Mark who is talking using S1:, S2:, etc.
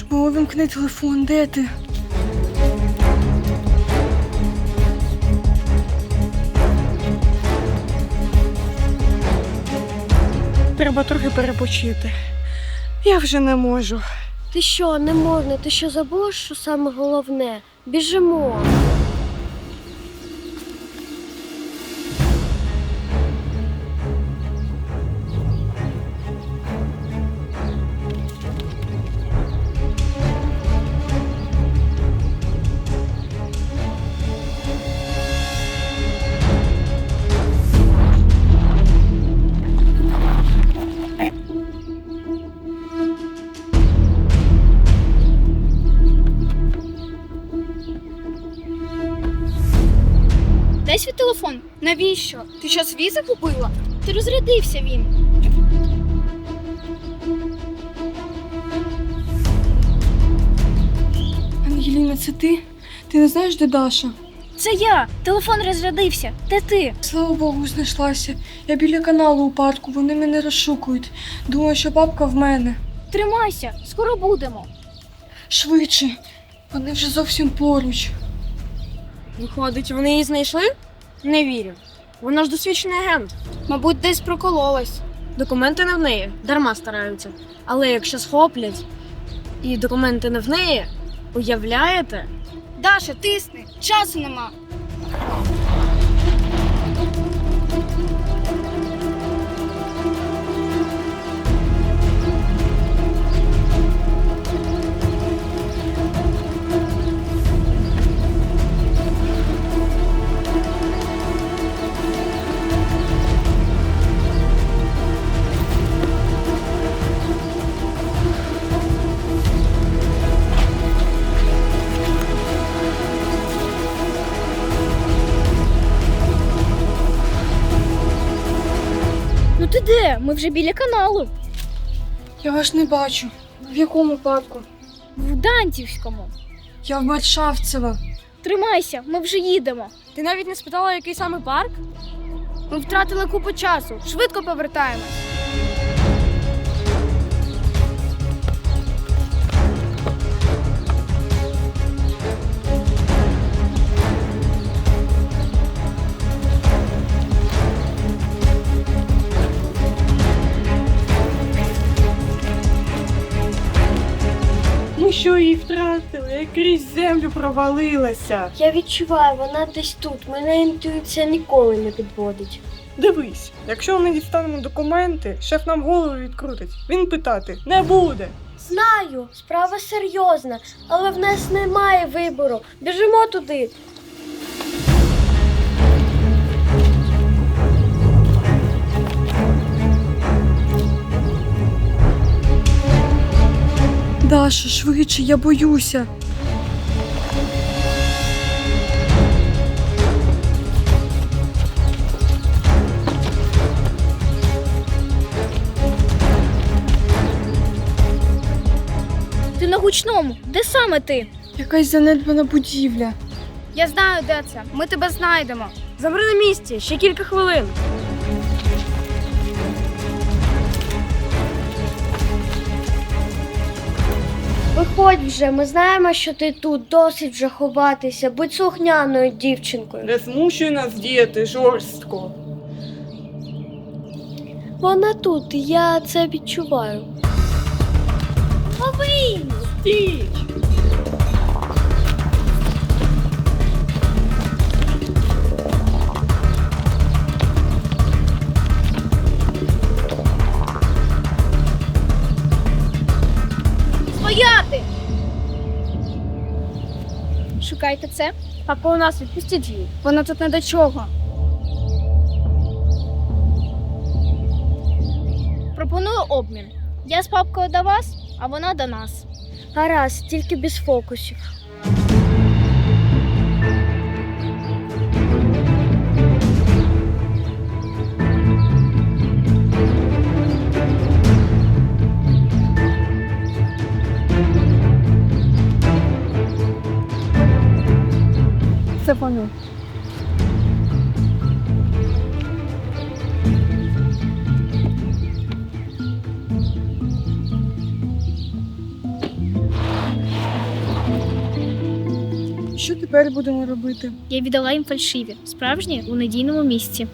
S1: ж, бо вимкни телефон, де ти? Треба трохи перепочити. Я вже не можу.
S2: Ти що, не можна? Ти що забула, що саме головне? Біжимо.
S3: Телефон. Навіщо? Ти що свій загубила? Ти розрядився він.
S1: Ангеліна, це ти? Ти не знаєш, де Даша?
S3: Це я. Телефон розрядився. Де ти?
S1: Слава Богу, знайшлася. Я біля каналу у парку, вони мене розшукують. Думаю, що бабка в мене.
S3: Тримайся, скоро будемо.
S1: Швидше. Вони вже зовсім поруч.
S2: Виходить, вони її знайшли? Не вірю. Вона ж досвідчений агент.
S3: Мабуть, десь прокололась.
S2: Документи не в неї, дарма стараються. Але якщо схоплять і документи не в неї, уявляєте?
S3: Даша, тисни, часу нема. Ну ти де? Ми вже біля каналу.
S1: Я вас не бачу. В якому парку?
S3: В Дантівському.
S1: Я в Маршавцева.
S3: Тримайся, ми вже їдемо.
S2: Ти навіть не спитала, який саме парк?
S3: Ми втратили купу часу. Швидко повертаємось.
S1: Я крізь землю провалилася.
S2: Я відчуваю, вона десь тут. Мене інтуїція ніколи не підводить.
S1: Дивись, якщо ми дістанемо документи, шеф нам голову відкрутить. Він питати не буде.
S2: Знаю, справа серйозна, але в нас немає вибору. Біжимо туди.
S1: Даша, швидше, я боюся.
S3: На. Де саме ти?
S1: Якась занедбана будівля.
S3: Я знаю, де це. Ми тебе знайдемо.
S2: Замри на місці, ще кілька хвилин. Виходь вже, ми знаємо, що ти тут, досить вже ховатися, будь слухняною дівчинкою.
S1: Не змушуй нас діяти жорстко.
S2: Вона тут, я це відчуваю. Лови!
S3: Стояти! Шукайте це.
S2: Папа у нас відпустіть її.
S3: Вона тут не до чого. Пропоную обмін. Я з папкою до вас, а вона до нас.
S2: Гаразд, тільки без фокусів. Це воно.
S1: Тепер будемо робити?
S3: Я віддала їм фальшиві, справжні у надійному місці.